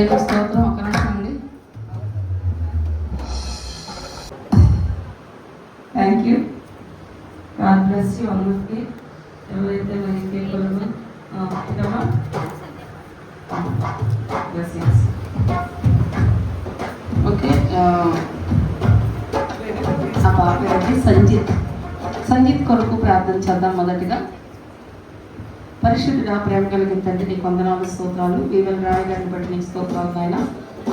దేవుని స్తోత్రం ఒక నిమిషం అండి thank you god bless you అందరికి ఎవరైతే మరి కేకులను ఇదమ్మా? బ్లెస్సింగ్స్ ఓకే ఆ పాప పేరు సంజిత్ కొరకు ప్రార్థన చేద్దాం మొదటిగా. పరిశుద్ధుడా ప్రేమ కలిగిన తండ్రి నీ కొందనాలు స్తోత్రాలు. వీవల్ రాయ గారిని బట్టి నీకు స్తోత్రాలు ఆయన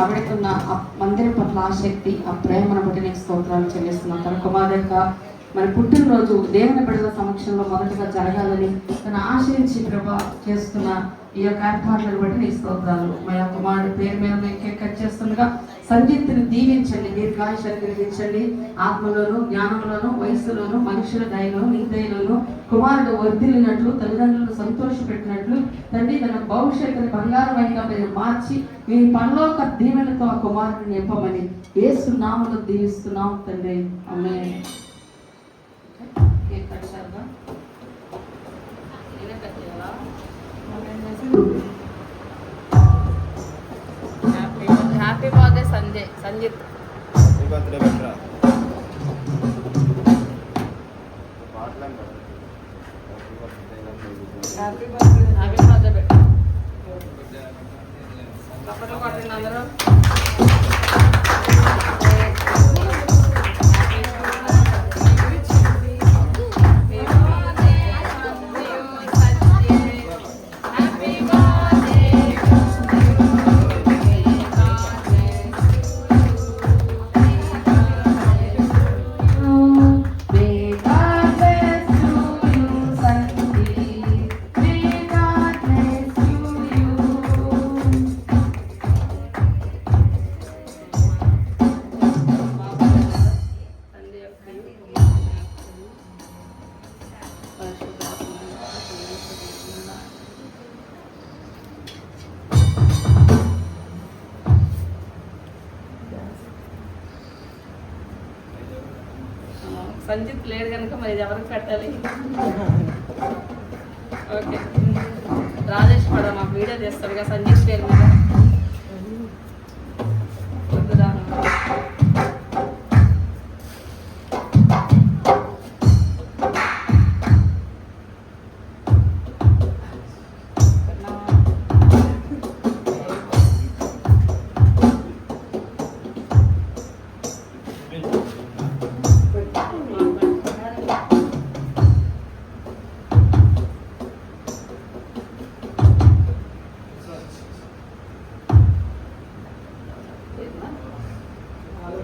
ఆవిడకున్న ఆ మందిరం పట్ల ఆసక్తి ఆ ప్రేమను బట్టి నీకు స్తోత్రాలు చెల్లిస్తున్నాం. తన కుమార్ యొక్క మన పుట్టినరోజు దేవుని బిడ్డల సమక్షంలో మొదటగా జరగాలని తన ఆశించి ప్రభా చేస్తున్న ఈ యొక్క ఏర్పాట్లను బట్టి నీ స్తోత్రాలు. మా యొక్క కుమారుడి పేరు మీద మేము కట్ చేస్తుండగా సంగీత్ని దీవించండి దీర్ఘాయుషాన్ని కలిగించండి. ఆత్మలోను జ్ఞానంలోను వయస్సులోను మనుషుల దయలోను నీ కుమారుడు వర్ధిల్లినట్లు తల్లిదండ్రులను సంతోషపెట్టినట్లు తండ్రి తన భవిష్యత్తుని బంగారమైగా మీరు మార్చి మీ పనిలోక దీవెనతో ఆ కుమారుడిని నింపమని ఏసు నామలో దీవిస్తున్నాం తండ్రి. అమ్మే happy birthday Sanjay Sanjith happy birthday Petra happy birthday happy birthday Sanjith లేడు కనుక మరి ఇది ఎవరికి పెట్టాలి? ఓకే. రాజేష్ కూడా మాకు వీడియో చేస్తాడు కదా సంజిత్ పేరు మీద.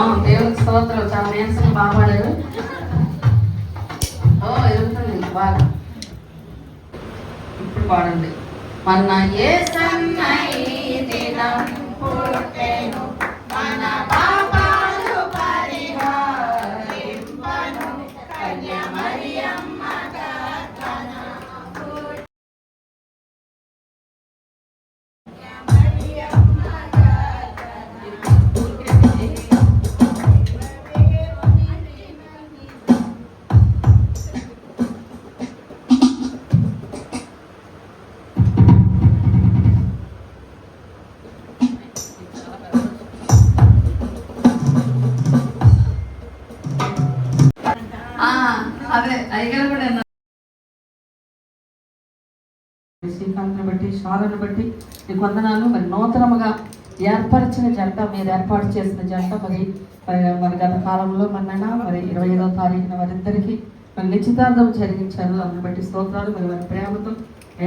ఆ, స్తోత్రం. చాలా నేర్చుకుని బాగాడారు ఓ ఎదుగుతుంది బాగా. ఇప్పుడు పాడండి. మన ఏ దినం పుట్టెను అదే అయ్యగారు కూడా శ్రీకాంత్ని బట్టి శాలను బట్టి నీకు వందనాలు మరి నూతనముగా ఏర్పరిచిన జంట మీరు ఏర్పాటు చేసిన జంట మరి మరి గత కాలంలో మొన్న మరి ఇరవై ఐదవ తారీఖున వారిద్దరికీ మరి నిశ్చితార్థం జరిగించారు. అందుని బట్టి స్తోత్రాలు మరి వారి ప్రేమతో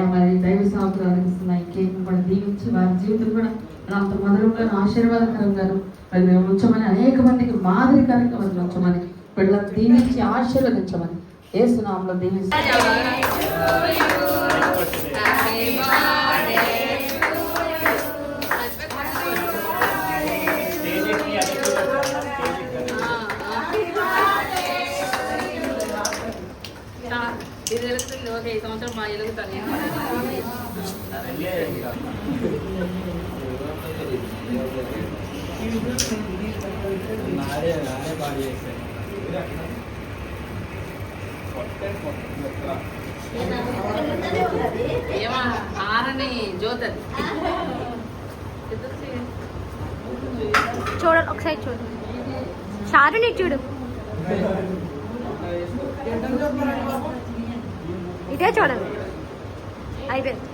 మరి దైవ సాగులు అందిస్తున్న ఈ కేక్ కూడా దీవించి వారి జీవితం కూడా అంత మధురంగా ఆశీర్వాదకరంగాను మరి మేము ఉంచమని అనేక మందికి మాదిరికరంగా మరి ఉంచమని పిల్లలు దీవించి ఆశీర్వదించమని ఏ సునామంలో దీవించి ఇది వెలుగుతుంది ఓకే ఈ సంవత్సరం మా వెలుగుతాను నాడే నాడే బాగా చేశాను ఆరని జ్యోతది చూడండి ఒకసారి చూడు. చారుని చూడు. ఇదే చూడండి అయిపోయింది.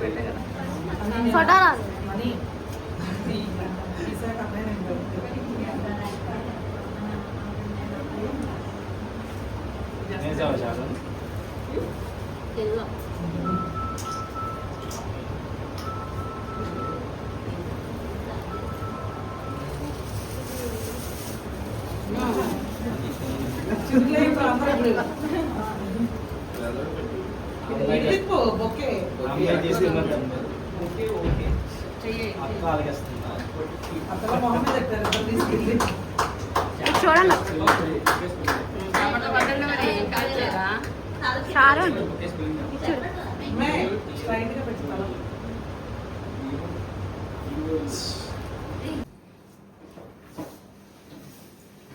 పెట్టే కదా. ఫోటో రాదు వేసావా చాలా తెల్లో అమ్మాయి తీసుకున్నట్టు చెయ్యి అక్క ఆలకిస్తుందా ఇది చూడండి చారు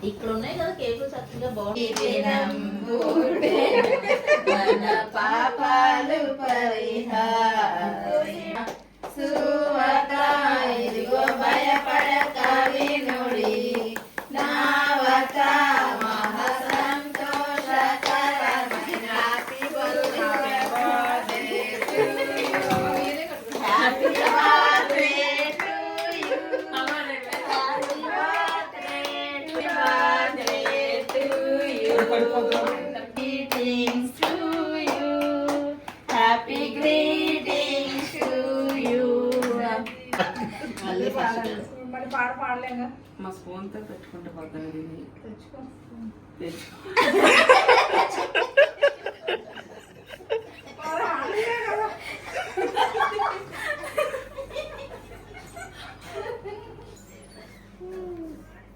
ఇక్కడ ఉన్నాయి కదా కేకులు చక్కగా మన పాపాలు పరిహారం. పాడలేగా? మా స్పూన్తో పెట్టుకుంటే పోతాను దీన్ని. తెచ్చుకో. తెచ్చు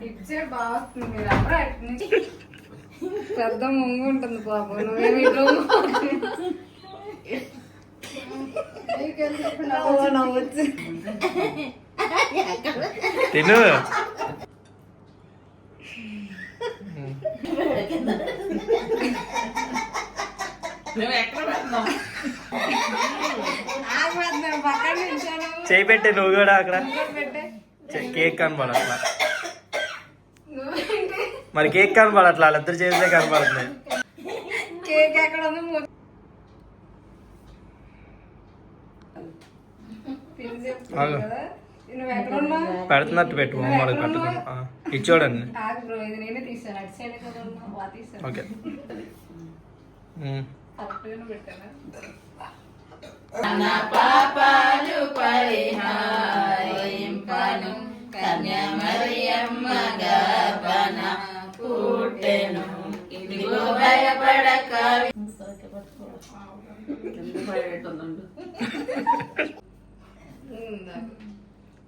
ఇచ్చే బాగా వస్తుంది మీరు నుంచి పెద్ద ముంగు ఉంటుంది బాబు నువ్వేమి ఇట్లా తిను. చేయి పెట్టే నువ్వు కూడా అక్కడ. కేక్ కనపడట్లా. నువ్వేంటి? మరి కేక్ కనపడట్లా? వాళ్ళిద్దరు చేసే కనపడుతున్నాయి. కేక్ ఎక్కడ ఉంది? పెడుతున్నట్టు పెట్టు మొమ్మడికి పెట్టుకుని ఆ, ఇది చూడండి ఆగు బ్రో ఇది నేనే తీసాను. అటు సైడ్ కదా ఉన్నావు బాగా తీసాను. ఓకే. పాపాలు పరిహారింపను కన్య మరియమ్మ గర్భన పుట్టెను ఇదిగో భయపడక ఎందుకు భయపెట్టుందండి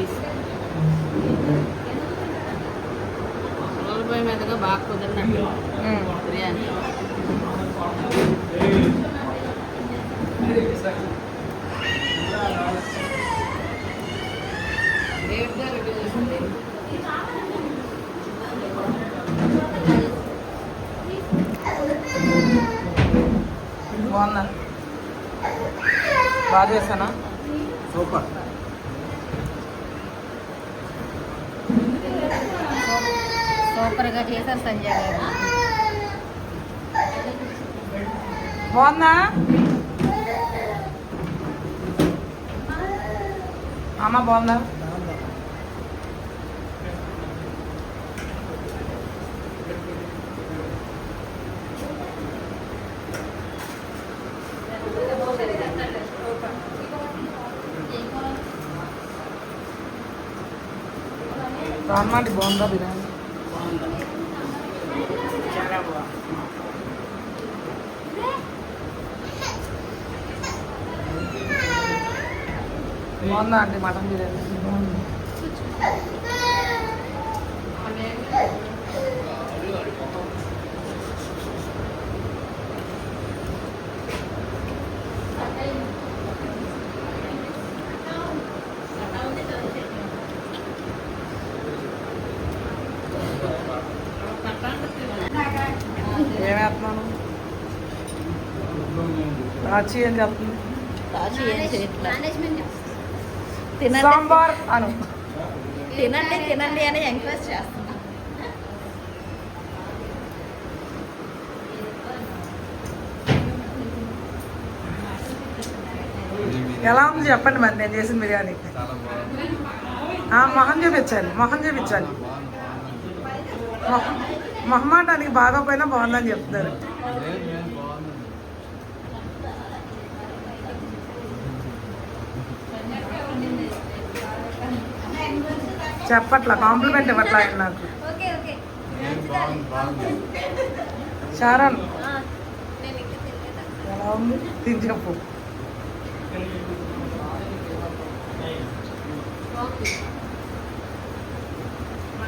పీస్ మీదగా బాగా కుదిరినట్టు బిర్యానీ చేసింది బాగా చేశానా? సూపర్. సూపర్గా చేశారు సంజయ్ గారు. బాగుందా? అమ్మ బాగుందా? రాన్మాటి బాగుందా బిర్యానీ బాగుందా అండి మటన్ బిర్యానీ? ఏమేస్తున్నాను రాచి ఏం చెప్తుంది ఏం చేయట్లా తినండి. సాంబార్ అను. తినండి తినండి అని ఎంకరేజ్ చేస్తున్నా. ఎలా ఉంది చెప్పండి మరి నేను చేసిన బిర్యానీ. ఆ, మొహం చూపించాలి మొహం చూపించాలి మొహం మొహమాటానికి బాగోపోయినా బాగుందని చెప్తున్నారు. చెప్పట్లా కాంప్లిమెంట్ ఇవ్వట్లా నాకు. షారన్. ఎలా ఉంది? తిని చెప్పు.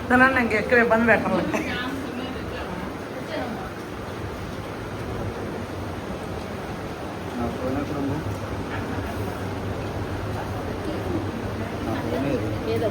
తినండి ఇంకెక్కువ ఇబ్బంది పెట్టాలి ఏది?